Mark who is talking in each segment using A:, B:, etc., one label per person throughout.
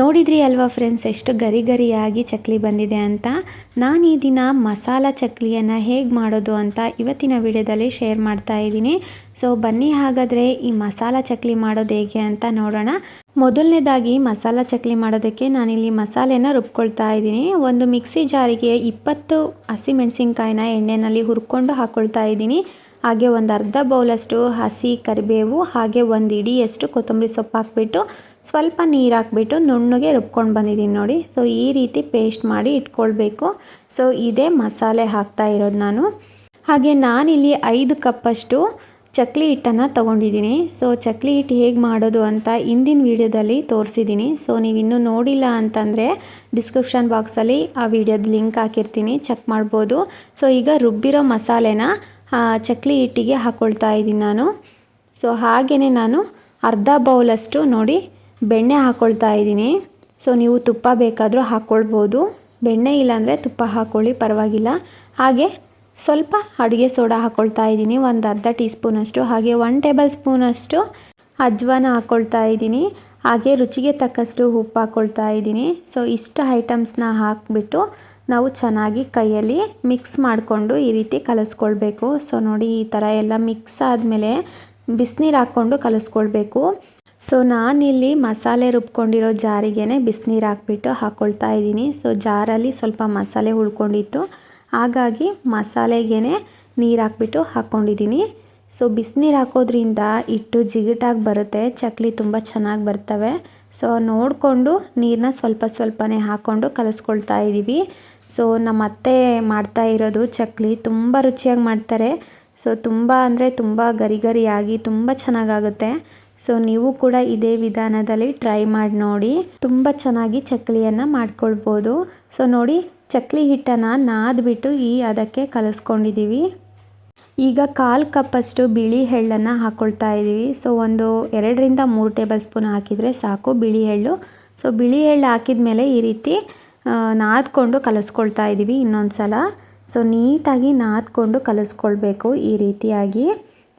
A: ನೋಡಿದ್ರಿ ಅಲ್ವಾ ಫ್ರೆಂಡ್ಸ್ ಎಷ್ಟು ಗರಿ ಗರಿಯಾಗಿ ಚಕ್ಲಿ ಬಂದಿದೆ ಅಂತ? ನಾನು ಈ ದಿನ ಮಸಾಲ ಚಕ್ಲಿಯನ್ನು ಹೇಗೆ ಮಾಡೋದು ಅಂತ ಇವತ್ತಿನ ವಿಡಿಯೋದಲ್ಲಿ ಶೇರ್ ಮಾಡ್ತಾ ಇದ್ದೀನಿ. ಸೊ ಬನ್ನಿ ಹಾಗಾದರೆ ಈ ಮಸಾಲ ಚಕ್ಲಿ ಮಾಡೋದು ಹೇಗೆ ಅಂತ ನೋಡೋಣ. ಮೊದಲನೇದಾಗಿ ಮಸಾಲ ಚಕ್ಲಿ ಮಾಡೋದಕ್ಕೆ ನಾನಿಲ್ಲಿ ಮಸಾಲೆನ ರುಬ್ಕೊಳ್ತಾ ಇದ್ದೀನಿ. ಒಂದು ಮಿಕ್ಸಿ ಜಾರಿಗೆ ಇಪ್ಪತ್ತು ಹಸಿಮೆಣಸಿನ್ಕಾಯಿನ ಎಣ್ಣೆಯಲ್ಲಿ ಹುರ್ಕೊಂಡು ಹಾಕ್ಕೊಳ್ತಾ ಇದ್ದೀನಿ. ಹಾಗೆ ಒಂದು ಅರ್ಧ ಬೌಲಷ್ಟು ಹಸಿ ಕರಿಬೇವು, ಹಾಗೆ ಒಂದು ಇಡಿಯಷ್ಟು ಕೊತ್ತಂಬರಿ ಸೊಪ್ಪು ಹಾಕ್ಬಿಟ್ಟು ಸ್ವಲ್ಪ ನೀರು ಹಾಕ್ಬಿಟ್ಟು ನುಣ್ಣಗೆ ರುಬ್ಕೊಂಡು ಬಂದಿದ್ದೀನಿ ನೋಡಿ. ಸೊ, ಈ ರೀತಿ ಪೇಸ್ಟ್ ಮಾಡಿ ಇಟ್ಕೊಳ್ಬೇಕು. ಸೊ, ಇದೇ ಮಸಾಲೆ ಹಾಕ್ತಾ ಇರೋದು ನಾನು. ಹಾಗೆ ನಾನಿಲ್ಲಿ ಐದು ಕಪ್ಪಷ್ಟು ಚಕ್ಲಿ ಹಿಟ್ಟನ್ನು ತೊಗೊಂಡಿದ್ದೀನಿ. ಸೊ ಚಕ್ಲಿ ಹಿಟ್ಟು ಹೇಗೆ ಮಾಡೋದು ಅಂತ ಹಿಂದಿನ ವೀಡಿಯೋದಲ್ಲಿ ತೋರಿಸಿದ್ದೀನಿ. ಸೊ ನೀವು ಇನ್ನೂ ನೋಡಿಲ್ಲ ಅಂತಂದರೆ ಡಿಸ್ಕ್ರಿಪ್ಷನ್ ಬಾಕ್ಸಲ್ಲಿ ಆ ವಿಡಿಯೋದ ಲಿಂಕ್ ಹಾಕಿರ್ತೀನಿ. ಚೆಕ್ ಮಾಡ್ಬೋದು. ಸೊ ಈಗ ರುಬ್ಬಿರೋ ಮಸಾಲೆನ ಚಕ್ಲಿ ಹಿಟ್ಟಿಗೆ ಹಾಕ್ಕೊಳ್ತಾ ಇದ್ದೀನಿ ನಾನು. ಸೊ ಹಾಗೆಯೇ ನಾನು ಅರ್ಧ ಬೌಲಷ್ಟು ನೋಡಿ ಬೆಣ್ಣೆ ಹಾಕ್ಕೊಳ್ತಾ ಇದ್ದೀನಿ. ಸೊ ನೀವು ತುಪ್ಪ ಬೇಕಾದರೂ ಹಾಕ್ಕೊಳ್ಬೋದು ಬೆಣ್ಣೆ ಇಲ್ಲಾಂದರೆ ತುಪ್ಪ ಹಾಕ್ಕೊಳ್ಳಿ ಪರವಾಗಿಲ್ಲ. ಹಾಗೆ ಸ್ವಲ್ಪ ಅಡುಗೆ ಸೋಡಾ ಹಾಕ್ಕೊಳ್ತಾ ಇದ್ದೀನಿ, ಒಂದು ಅರ್ಧ ಟೀ ಸ್ಪೂನಷ್ಟು ಹಾಗೆ ಒನ್ ಟೇಬಲ್ ಸ್ಪೂನಷ್ಟು ಅಜ್ವಾನ ಹಾಕ್ಕೊಳ್ತಾ ಇದ್ದೀನಿ, ಹಾಗೆ ರುಚಿಗೆ ತಕ್ಕಷ್ಟು ಉಪ್ಪು ಹಾಕ್ಕೊಳ್ತಾ ಇದ್ದೀನಿ. ಸೊ ಇಷ್ಟು ಐಟಮ್ಸ್ನ ಹಾಕಿಬಿಟ್ಟು ನಾವು ಚೆನ್ನಾಗಿ ಕೈಯಲ್ಲಿ ಮಿಕ್ಸ್ ಮಾಡಿಕೊಂಡು ಈ ರೀತಿ ಕಲಿಸ್ಕೊಳ್ಬೇಕು. ಸೊ ನೋಡಿ ಈ ಥರ ಎಲ್ಲ ಮಿಕ್ಸ್ ಆದಮೇಲೆ ಬಿಸಿನೀರು ಹಾಕ್ಕೊಂಡು ಕಲಿಸ್ಕೊಳ್ಬೇಕು. ಸೊ ನಾನಿಲ್ಲಿ ಮಸಾಲೆ ರುಬ್ಕೊಂಡಿರೋ ಜಾರಿಗೆ ಬಿಸಿನೀರು ಹಾಕ್ಬಿಟ್ಟು ಹಾಕ್ಕೊಳ್ತಾ ಇದ್ದೀನಿ. ಸೊ ಜಾರಲ್ಲಿ ಸ್ವಲ್ಪ ಮಸಾಲೆ ಉಳ್ಕೊಂಡಿತ್ತು ಹಾಗಾಗಿ ಮಸಾಲೆಗೇ ನೀರು ಹಾಕ್ಬಿಟ್ಟು ಹಾಕ್ಕೊಂಡಿದ್ದೀನಿ ಸೊ ಬಿಸಿನೀರು ಹಾಕೋದ್ರಿಂದ ಹಿಟ್ಟು ಜಿಗಿಟಾಗಿ ಬರುತ್ತೆ, ಚಕ್ಲಿ ತುಂಬ ಚೆನ್ನಾಗಿ ಬರ್ತವೆ. ಸೊ ನೋಡಿಕೊಂಡು ನೀರನ್ನ ಸ್ವಲ್ಪ ಸ್ವಲ್ಪನೇ ಹಾಕ್ಕೊಂಡು ಕಲಿಸ್ಕೊಳ್ತಾ ಇದ್ದೀವಿ ಸೊ ನಮ್ಮ ಅತ್ತೆ ಮಾಡ್ತಾ ಇರೋದು ಚಕ್ಲಿ, ತುಂಬ ರುಚಿಯಾಗಿ ಮಾಡ್ತಾರೆ. ಸೊ ತುಂಬ ಅಂದರೆ ತುಂಬ ಗರಿ ಗರಿಯಾಗಿ ತುಂಬ ಚೆನ್ನಾಗಾಗುತ್ತೆ. ಸೊ ನೀವು ಕೂಡ ಇದೇ ವಿಧಾನದಲ್ಲಿ ಟ್ರೈ ಮಾಡಿ ನೋಡಿ, ತುಂಬ ಚೆನ್ನಾಗಿ ಚಕ್ಲಿಯನ್ನು ಮಾಡ್ಕೊಳ್ಬೋದು. ಸೊ ನೋಡಿ ಚಕ್ಲಿ ಹಿಟ್ಟನ್ನು ನಾದ್ಬಿಟ್ಟು ಈ ಅದಕ್ಕೆ ಕಲಿಸ್ಕೊಂಡಿದ್ದೀವಿ ಈಗ ಕಾಲು ಕಪ್ಪಷ್ಟು ಬಿಳಿ ಎಳ್ಳನ್ನು ಹಾಕ್ಕೊಳ್ತಾ ಇದ್ದೀವಿ ಸೊ ಒಂದು ಎರಡರಿಂದ ಮೂರು ಟೇಬಲ್ ಸ್ಪೂನ್ ಹಾಕಿದರೆ ಸಾಕು ಬಿಳಿ ಎಳ್ಳು. ಸೊ ಬಿಳಿ ಎಳ್ಳು ಹಾಕಿದ ಮೇಲೆ ಈ ರೀತಿ ನಾದ್ಕೊಂಡು ಕಲಸ್ಕೊಳ್ತಾ ಇದ್ದೀವಿ ಇನ್ನೊಂದು ಸಲ ಸೊ ನೀಟಾಗಿ ನಾದ್ಕೊಂಡು ಕಲಸ್ಕೊಳ್ಬೇಕು ಈ ರೀತಿಯಾಗಿ.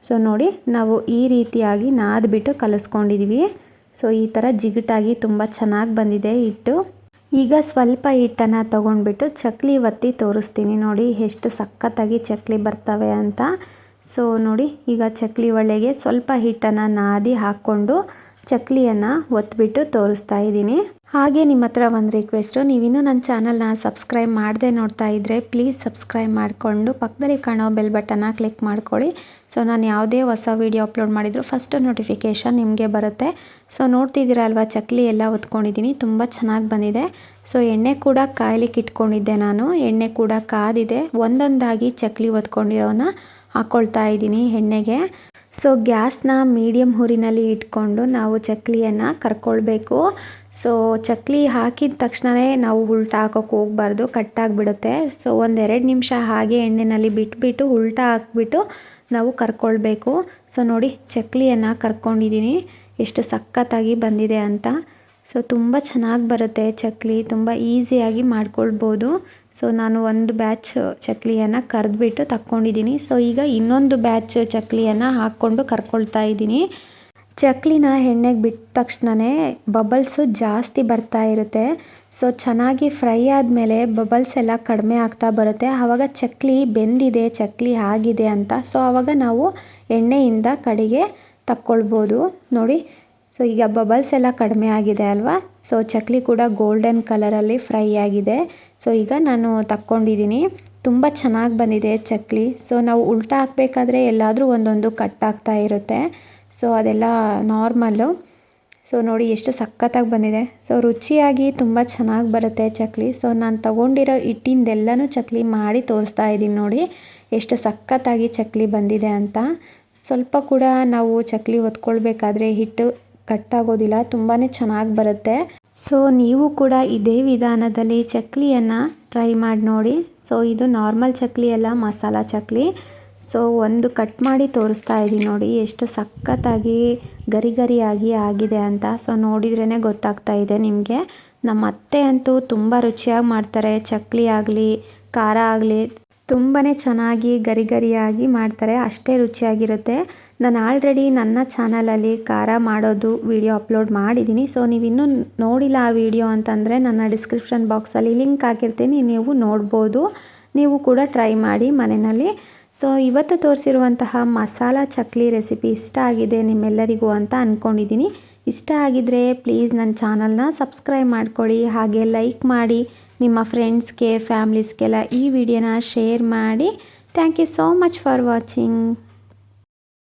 A: ಸೊ ನೋಡಿ ನಾವು ಈ ರೀತಿಯಾಗಿ ನಾದ್ಬಿಟ್ಟು ಕಲಸ್ಕೊಂಡಿದ್ದೀವಿ ಸೊ ಈ ಥರ ಜಿಗುಟಾಗಿ ತುಂಬ ಚೆನ್ನಾಗಿ ಬಂದಿದೆ ಹಿಟ್ಟು. ಈಗ ಸ್ವಲ್ಪ ಹಿಟ್ಟನ್ನು ತೊಗೊಂಡ್ಬಿಟ್ಟು ಚಕ್ಲಿ ಒತ್ತಿ ತೋರಿಸ್ತೀನಿ. ನೋಡಿ, ಎಷ್ಟು ಸಖತ್ತಾಗಿ ಚಕ್ಲಿ ಬರ್ತವೆ ಅಂತ. ಸೊ ನೋಡಿ, ಈಗ ಚಕ್ಲಿ ಒಳಗೆ ಸ್ವಲ್ಪ ಹಿಟ್ಟನ್ನು ನಾದಿ ಹಾಕ್ಕೊಂಡು ಚಕ್ಲಿಯನ್ನು ಒತ್ಬಿಟ್ಟು ತೋರಿಸ್ತಾ ಇದ್ದೀನಿ. ಹಾಗೆ ನಿಮ್ಮ ಹತ್ರ ಒಂದು ರಿಕ್ವೆಸ್ಟು ನೀವಿನ್ನೂ ನನ್ನ ಚಾನಲ್ನ ಸಬ್ಸ್ಕ್ರೈಬ್ ಮಾಡದೆ ನೋಡ್ತಾ ಇದ್ದರೆ ಪ್ಲೀಸ್ ಸಬ್ಸ್ಕ್ರೈಬ್ ಮಾಡಿಕೊಂಡು ಪಕ್ಕದಲ್ಲಿ ಕಾಣೋ ಬೆಲ್ ಬಟನ್ನ ಕ್ಲಿಕ್ ಮಾಡ್ಕೊಳ್ಳಿ. ಸೊ ನಾನು ಯಾವುದೇ ಹೊಸ ವೀಡಿಯೋ ಅಪ್ಲೋಡ್ ಮಾಡಿದರೂ ಫಸ್ಟು ನೋಟಿಫಿಕೇಷನ್ ನಿಮಗೆ ಬರುತ್ತೆ. ಸೊ ನೋಡ್ತಿದ್ದೀರಾ ಅಲ್ವಾ, ಚಕ್ಲಿ ಎಲ್ಲ ಹೊತ್ಕೊಂಡಿದ್ದೀನಿ ತುಂಬ ಚೆನ್ನಾಗಿ ಬಂದಿದೆ. ಸೊ ಎಣ್ಣೆ ಕೂಡ ಕಾಯ್ಲಿಕ್ಕೆ ಇಟ್ಕೊಂಡಿದ್ದೆ ನಾನು. ಎಣ್ಣೆ ಕೂಡ ಕಾದಿದೆ. ಒಂದೊಂದಾಗಿ ಚಕ್ಲಿ ಹೊತ್ಕೊಂಡಿರೋನ ಹಾಕ್ಕೊಳ್ತಾ ಇದ್ದೀನಿ ಎಣ್ಣೆಗೆ. ಸೊ ಗ್ಯಾಸ್ನ ಮೀಡಿಯಮ್ ಹುರಿನಲ್ಲಿ ಇಟ್ಕೊಂಡು ನಾವು ಚಕ್ಲಿಯನ್ನು ಕರ್ಕೊಳ್ಬೇಕು. ಸೊ ಚಕ್ಲಿ ಹಾಕಿದ ತಕ್ಷಣವೇ ನಾವು ಉಲ್ಟಾ ಹಾಕೋಕೆ ಹೋಗ್ಬಾರ್ದು, ಕಟ್ಟಾಗಿಬಿಡುತ್ತೆ. ಸೊ ಒಂದೆರಡು ನಿಮಿಷ ಹಾಗೆ ಎಣ್ಣೆಯಲ್ಲಿ ಬಿಟ್ಬಿಟ್ಟು ಉಲ್ಟಾ ಹಾಕ್ಬಿಟ್ಟು ನಾವು ಕರ್ಕೊಳ್ಬೇಕು. ಸೊ ನೋಡಿ ಚಕ್ಲಿಯನ್ನು ಕರ್ಕೊಂಡಿದ್ದೀನಿ. ಎಷ್ಟು ಸಖತ್ತಾಗಿ ಬಂದಿದೆ ಅಂತ. ಸೊ ತುಂಬ ಚೆನ್ನಾಗಿ ಬರುತ್ತೆ ಚಕ್ಲಿ, ತುಂಬ ಈಸಿಯಾಗಿ ಮಾಡ್ಕೊಳ್ಬೋದು. ಸೊ ನಾನು ಒಂದು ಬ್ಯಾಚ್ ಚಕ್ಲಿಯನ್ನು ಕರೆದ್ಬಿಟ್ಟು ತಕ್ಕೊಂಡಿದ್ದೀನಿ. ಸೊ ಈಗ ಇನ್ನೊಂದು ಬ್ಯಾಚ್ ಚಕ್ಲಿಯನ್ನು ಹಾಕ್ಕೊಂಡು ಕರ್ಕೊಳ್ತಾ ಇದ್ದೀನಿ. ಚಕ್ಲಿನ ಎಣ್ಣೆಗೆ ಬಿಟ್ಟ ತಕ್ಷಣವೇ ಬಬಲ್ಸು ಜಾಸ್ತಿ ಬರ್ತಾ ಇರುತ್ತೆ. ಸೊ ಚೆನ್ನಾಗಿ ಫ್ರೈ ಆದಮೇಲೆ ಬಬಲ್ಸ್ ಎಲ್ಲ ಕಡಿಮೆ ಆಗ್ತಾ ಬರುತ್ತೆ. ಆವಾಗ ಚಕ್ಲಿ ಬೆಂದಿದೆ, ಚಕ್ಲಿ ಆಗಿದೆ ಅಂತ. ಸೊ ಆವಾಗ ನಾವು ಎಣ್ಣೆಯಿಂದ ಕಡೆಗೆ ತಕ್ಕೊಳ್ಬೋದು. ನೋಡಿ ಸೊ ಈಗ ಬಬಲ್ಸ್ ಎಲ್ಲ ಕಡಿಮೆ ಆಗಿದೆ ಅಲ್ವಾ? ಸೊ ಚಕ್ಲಿ ಕೂಡ ಗೋಲ್ಡನ್ ಕಲರಲ್ಲಿ ಫ್ರೈ ಆಗಿದೆ. ಸೊ ಈಗ ನಾನು ತಕ್ಕೊಂಡಿದ್ದೀನಿ ತುಂಬ ಚೆನ್ನಾಗಿ ಬಂದಿದೆ ಚಕ್ಲಿ. ಸೊ ನಾವು ಉಲ್ಟಾ ಹಾಕಬೇಕಾದ್ರೆ ಎಲ್ಲಾದರೂ ಒಂದೊಂದು ಕಟ್ ಆಗ್ತಾ ಇರುತ್ತೆ. ಸೊ ಅದೆಲ್ಲ ನಾರ್ಮಲ್ಲು ಸೊ ನೋಡಿ ಎಷ್ಟು ಸಖತ್ತಾಗಿ ಬಂದಿದೆ. ಸೊ ರುಚಿಯಾಗಿ ತುಂಬ ಚೆನ್ನಾಗಿ ಬರುತ್ತೆ ಚಕ್ಲಿ. ಸೊ ನಾನು ತಗೊಂಡಿರೋ ಹಿಟ್ಟಿಂದೆಲ್ಲನೂ ಚಕ್ಲಿ ಮಾಡಿ ತೋರಿಸ್ತಾ ಇದ್ದೀನಿ ನೋಡಿ. ಎಷ್ಟು ಸಖತ್ತಾಗಿ ಚಕ್ಲಿ ಬಂದಿದೆ ಅಂತ. ಸ್ವಲ್ಪ ಕೂಡ ನಾವು ಚಕ್ಲಿ ಹೊತ್ಕೊಳ್ಬೇಕಾದ್ರೆ ಹಿಟ್ಟು ಕಟ್ಟಾಗೋದಿಲ್ಲ ತುಂಬಾ ಚೆನ್ನಾಗಿ ಬರುತ್ತೆ. ಸೊ ನೀವು ಕೂಡ ಇದೇ ವಿಧಾನದಲ್ಲಿ ಚಕ್ಲಿಯನ್ನು ಟ್ರೈ ಮಾಡಿ ನೋಡಿ. ಸೊ ಇದು ನಾರ್ಮಲ್ ಚಕ್ಲಿ ಅಲ್ಲ, ಮಸಾಲ ಚಕ್ಲಿ. ಸೊ ಒಂದು ಕಟ್ ಮಾಡಿ ತೋರಿಸ್ತಾ ಇದ್ದೀನಿ ನೋಡಿ, ಎಷ್ಟು ಸಖತ್ತಾಗಿ ಗರಿ ಗರಿಯಾಗಿ ಆಗಿದೆ ಅಂತ. ಸೊ ನೋಡಿದ್ರೇ ಗೊತ್ತಾಗ್ತಾ ಇದೆ ನಿಮಗೆ. ನಮ್ಮ ಅತ್ತೆ ಅಂತೂ ತುಂಬ ರುಚಿಯಾಗಿ ಮಾಡ್ತಾರೆ, ಚಕ್ಲಿ ಆಗಲಿ, ಖಾರ ಆಗಲಿ. ತುಂಬಾ ಚೆನ್ನಾಗಿ ಗರಿ ಗರಿಯಾಗಿ ಮಾಡ್ತಾರೆ, ಅಷ್ಟೇ ರುಚಿಯಾಗಿರುತ್ತೆ. ನಾನು ಆಲ್ರೆಡಿ ನನ್ನ ಚಾನಲಲ್ಲಿ ಖಾರ ಮಾಡೋದು ವಿಡಿಯೋ ಅಪ್ಲೋಡ್ ಮಾಡಿದ್ದೀನಿ ಸೊ ನೀವು ಇನ್ನೂ ನೋಡಿಲ್ಲ ಆ ವಿಡಿಯೋ ಅಂತಂದರೆ ನನ್ನ ಡಿಸ್ಕ್ರಿಪ್ಷನ್ ಬಾಕ್ಸಲ್ಲಿ ಲಿಂಕ್ ಹಾಕಿರ್ತೀನಿ, ನೀವು ನೋಡ್ಬೋದು. ನೀವು ಕೂಡ ಟ್ರೈ ಮಾಡಿ ಮನೆಯಲ್ಲಿ. ಸೊ ಇವತ್ತು ತೋರಿಸಿರುವಂತಹ ಮಸಾಲ ಚಕ್ಲಿ ರೆಸಿಪಿ ಇಷ್ಟ ಆಗಿದೆ ನಿಮ್ಮೆಲ್ಲರಿಗೂ ಅಂತ ಅಂದ್ಕೊಂಡಿದ್ದೀನಿ ಇಷ್ಟ ಆಗಿದ್ರೆ ಪ್ಲೀಸ್ ನನ್ನ ಚಾನಲ್ನ ಸಬ್ಸ್ಕ್ರೈಬ್ ಮಾಡ್ಕೊಳ್ಳಿ ಹಾಗೆ ಲೈಕ್ ಮಾಡಿ. ನಿಮ್ಮ ಫ್ರೆಂಡ್ಸ್ಗೆ ಫ್ಯಾಮ್ಲೀಸ್ಗೆಲ್ಲ ಈ ವಿಡಿಯೋನ ಶೇರ್ ಮಾಡಿ. Thank you so much for watching